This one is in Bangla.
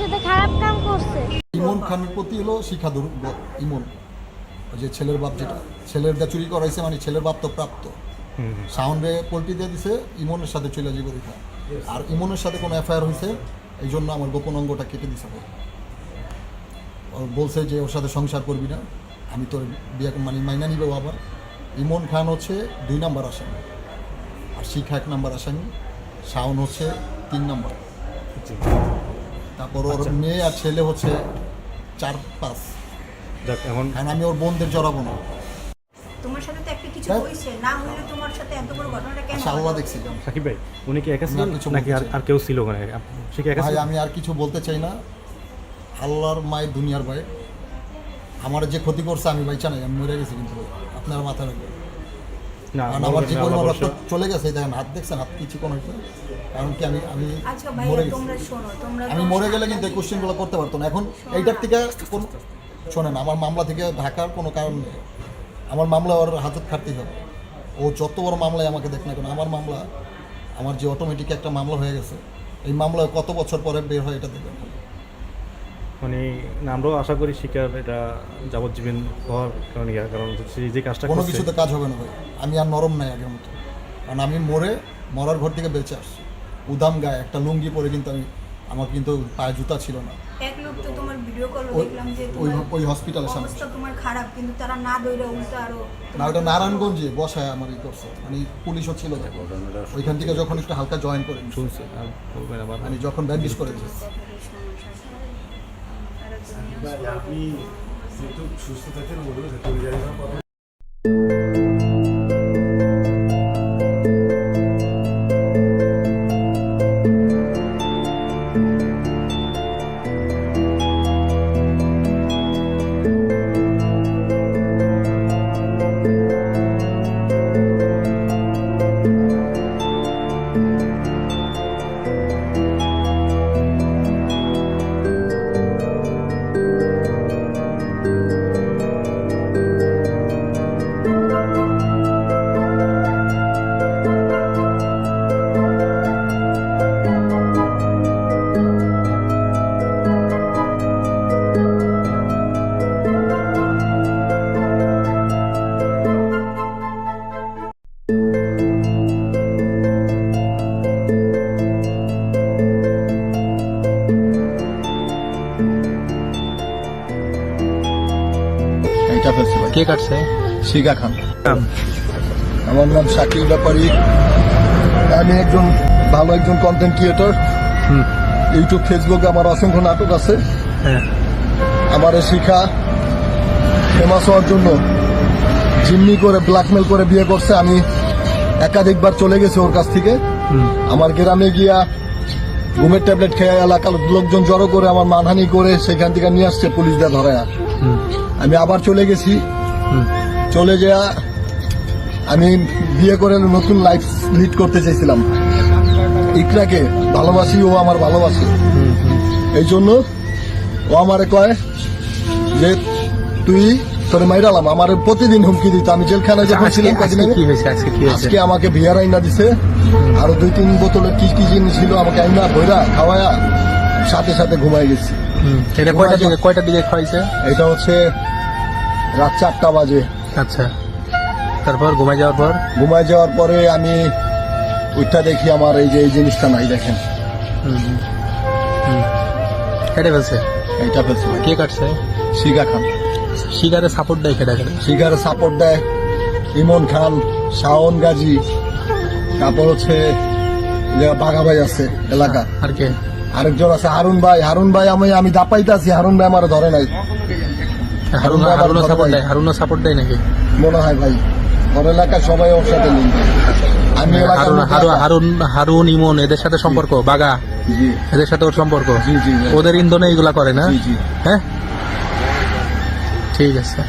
সাথে খারাপ কাম করছে। ইমন খানের প্রতি হলো শিক্ষা ইমন। ওই যে ছেলের বাপ যেটা ছেলের দা চুরি করাইছে মানে ছেলের বাপ তো প্রাপ্ত। সাউন্ডে পোল্ট্রি দিয়ে দিছে ইমনের সাথে চলে যাবে ওইটা আর ইমনের সাথে কোনো এফআইআর হয়েছে এই জন্য আমার গোপন অঙ্গটা কেটে দিছে বলছে যে ওর সাথে সংসার করবি না আমি তোর বিয়ে মানে মাইনা নিবে ও আবার। ইমন খান হচ্ছে দুই নাম্বার আসামি আর শিখা এক নাম্বার আসামি শাওন হচ্ছে তিন নাম্বার। তারপর ওর মেয়ে আর ছেলে হচ্ছে চার পাঁচ। যাক এখন আমি ওর বোনদের জড়াবো না। তোমার সাথে কিছু। না হলে তোমার সাথে এত বড় ঘটনাটা কেন আল্লাহ দেখছিলাম সাকিব ভাই উনি কি একা আমি ছিলেন? আর কিছু নাকি আর বলতে চাই আর কেউ ছিল ওখানে? সে কি একা ভাই আমি আর কিছু বলতে চাই না। আল্লাহর মায়ের দুনিয়ার ভাই। আমার যে ক্ষতি করছে আমি ভাই চাই আমি মরে গেছি কিন্তু আপনার মাথা রাখবেন। না আমার যে পরিমাণ রক্ত চলে গেছে দেখেন হাত দেখছেন হাত কিছু কোনো হয়েছে কারণ কি আমি আমি আচ্ছা মরে গেছি। তোমরা শোনো তোমরা আমি মরে গেলে কিন্তু এই কোশ্চেনগুলো করতে পারতো না। এখন এইটার থেকে কোন শোনেন আমার মামলা থেকে ঢাকার কোনো কারণ নেই। আমার মামলা ওর হাজত খাটতেই হবে। ও যত বড় মামলায় আমাকে দেখ না কেন আমার মামলা আমার যে অটোমেটিক একটা মামলা হয়ে গেছে এই মামলায় কত বছর পরে বের হয় এটা দেখবেন। মানে আমরাও আশা করি শিকার এটা যাবজ্জীবন হওয়ার কারণ ইয়া কারণ যে কাজটা কোনো কিছুতে কাজ হবে না ভাই। আমি আর নরম নাই আগের মতো। কারণ আমি মরে মরার ঘর থেকে বেঁচে আসছি। উদাম গায়ে একটা লুঙ্গি পরে কিন্তু আমি আমার কিন্তু পায়ে জুতা ছিল না। এক লোক তো তোমার ভিডিও কল দেখলাম যে ওই তোমার ওই হসপিটালের সামনে। অবস্থা তোমার খারাপ কিন্তু তারা না দৌড়ে উল্টা আরও না ওটা নারায়ণগঞ্জে বসায় আমার ই করছে মানে পুলিশও ছিল ওইখান থেকে যখন একটু হালকা জয়েন করে শুনছে আর বলবেন আবার মানে যখন ব্যান্ডেজ করেছি আপনি যেহেতু সুস্থ থাকেন ওগুলো চলে যাবে না কথা এইটা ফেলছে কে কাটছে? শিখা খান। আমার নাম শাকিল ব্যাপারী। আমি একজন ভালো একজন কন্টেন্ট ক্রিয়েটর ইউটিউব ফেসবুকে আমার অসংখ্য নাটক আছে। হ্যাঁ। আমার শিখা। ফেমাস হওয়ার জন্য জিম্মি করে ব্ল্যাকমেল করে বিয়ে করছে। আমি একাধিকবার চলে গেছি ওর কাছ থেকে। আমার গ্রামে গিয়া ঘুমের ট্যাবলেট খেয়ে এলাকার লোকজন জড়ো করে আমার মানহানি করে সেখান থেকে নিয়ে আসছে পুলিশ দিয়ে ধরে আমি আবার চলে গেছি। চলে যাওয়া আমি বিয়ে করে নতুন লাইফ লিড করতে চাইছিলাম। ইকরাকে ভালোবাসি ও আমার ভালোবাসে। এই জন্য ও আমারে কয় যে তুই তোর মাইরালাম আমার প্রতিদিন হুমকি দিত। আমি জেলখানায় যখন ছিলাম আজকে আমাকে বিয়ার আইনা দিছে। আরও দুই তিন বোতলে কি কি জিনিস ছিল আমাকে আইনা ভৈরা খাওয়ায়া সাথে সাথে ঘুমাই গেছি। এটা কয়টা দিকে কয়টা দিকে খাইছে এটা হচ্ছে রাত চারটা বাজে। আচ্ছা। তারপর ঘুমাই যাওয়ার পর? ঘুমাই যাওয়ার পরে আমি ওইটা দেখি আমার এই যে এই জিনিসটা নাই দেখেন। কেটে ফেলছে? এইটা ফেলছে ভাই। কে কাটছে? শিখা খান। শিকারে সাপোর্ট দেয় কেটে শিখারে সাপোর্ট দেয় ইমন খান শাওন গাজী তারপর হচ্ছে যে বাঘাভাই আছে এলাকা। আর কে? আরেকজন আছে হারুন ভাই। হারুন ভাই আমি আমি দাপাইতে আছি হারুন ভাই আমার ধরে নাই। হারুন হারুন সাপোর্ট দেয় হারুনও সাপোর্ট দেয় নাকি? মনে হয় ভাই। ওর এলাকার সবাই ওর সাথে লিঙ্ক আমি হারুন হারুন একা। হারুন হারুন ইমন এদের সাথে সম্পর্ক? বাগা? এদের সাথে ওর সম্পর্ক। ওদের ইন্ধনে এগুলা করে না। হ্যাঁ? ঠিক আছে।